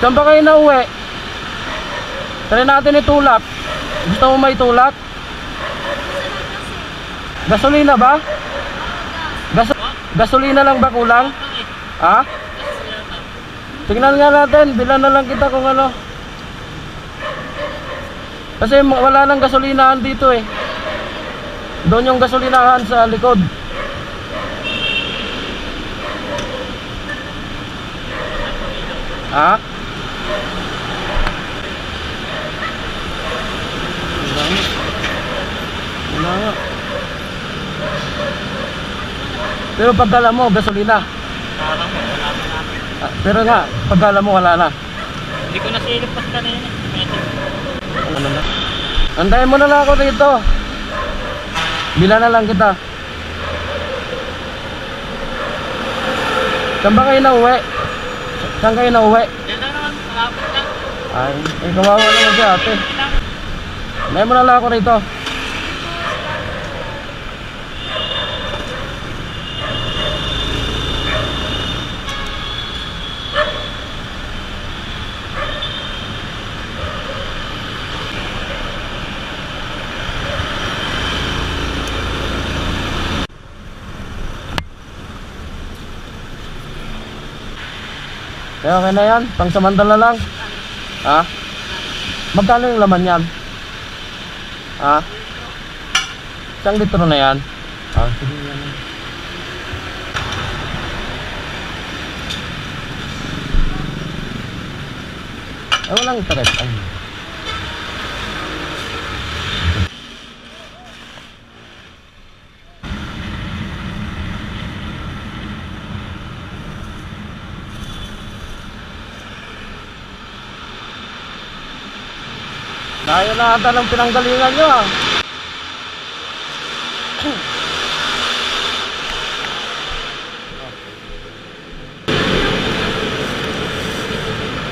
Saan ba kayo nauwi? Try natin itulak. Gusto mo may tulak? Gasolina ba? Gas gasolina lang ba kulang? Ha? Tingnan nga natin, bilan na lang kita kung ano. Kasi wala nang gasolinahan dito eh. Doon yung gasolinahan sa likod. Ha? Wala nga. Wala nga. Pero pagkala mo, gasolina. Wala na. Ah, Pero nga, pagkala mo, wala na. Hindi ko nasilip pas kanina. Medyo. Ano na? Antayin mo na lang ako dito. Bila na lang kita. Saan ba kayo nauwi? Saan kayo na na. Ay, ay kawawa naman si ate. May na lang ako rito. Kaya okay na yan, pang samantala lang. Ha? Magkano yung laman yan? Ha? Isang litro na yan? Ah, sige yan. Ay, walang taret. Ay. Dahil na ata ng pinanggalingan nyo ah.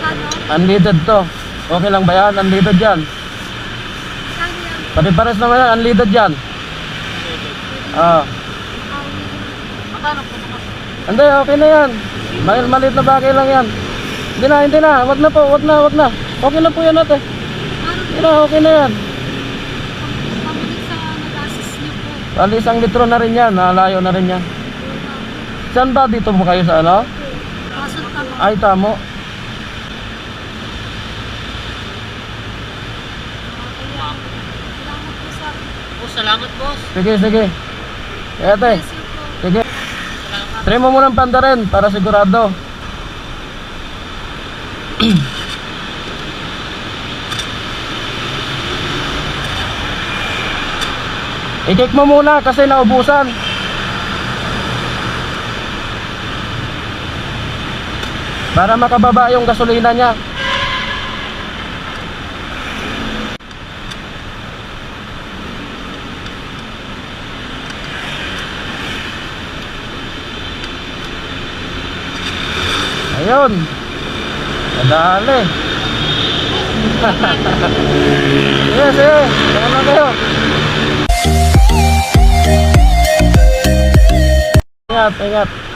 Ano? Unleaded to. Okay lang ba yan? Unleaded yan. Pare-pares naman yan. Unleaded yan. Ah. Hindi, okay na yan. Mahal maliit na bagay lang yan. Hindi na, hindi na. Wag na po, wag na, wag na. Okay na po yan ate. Ano okay na yan. pamuli sa nag-assist niyo po? Bali isang litro na rin yan. Nalayo na rin yan. Saan ba dito mo kayo sa ano? Ay, tamo. Oh, salamat boss. Sige, sige. Eh, you po. sige. Try mo muna ng panda rin para sigurado. I-check mo muna kasi naubusan. Para makababa yung gasolina niya. Ayun. Nadali. sige, sige. Saan na up, I got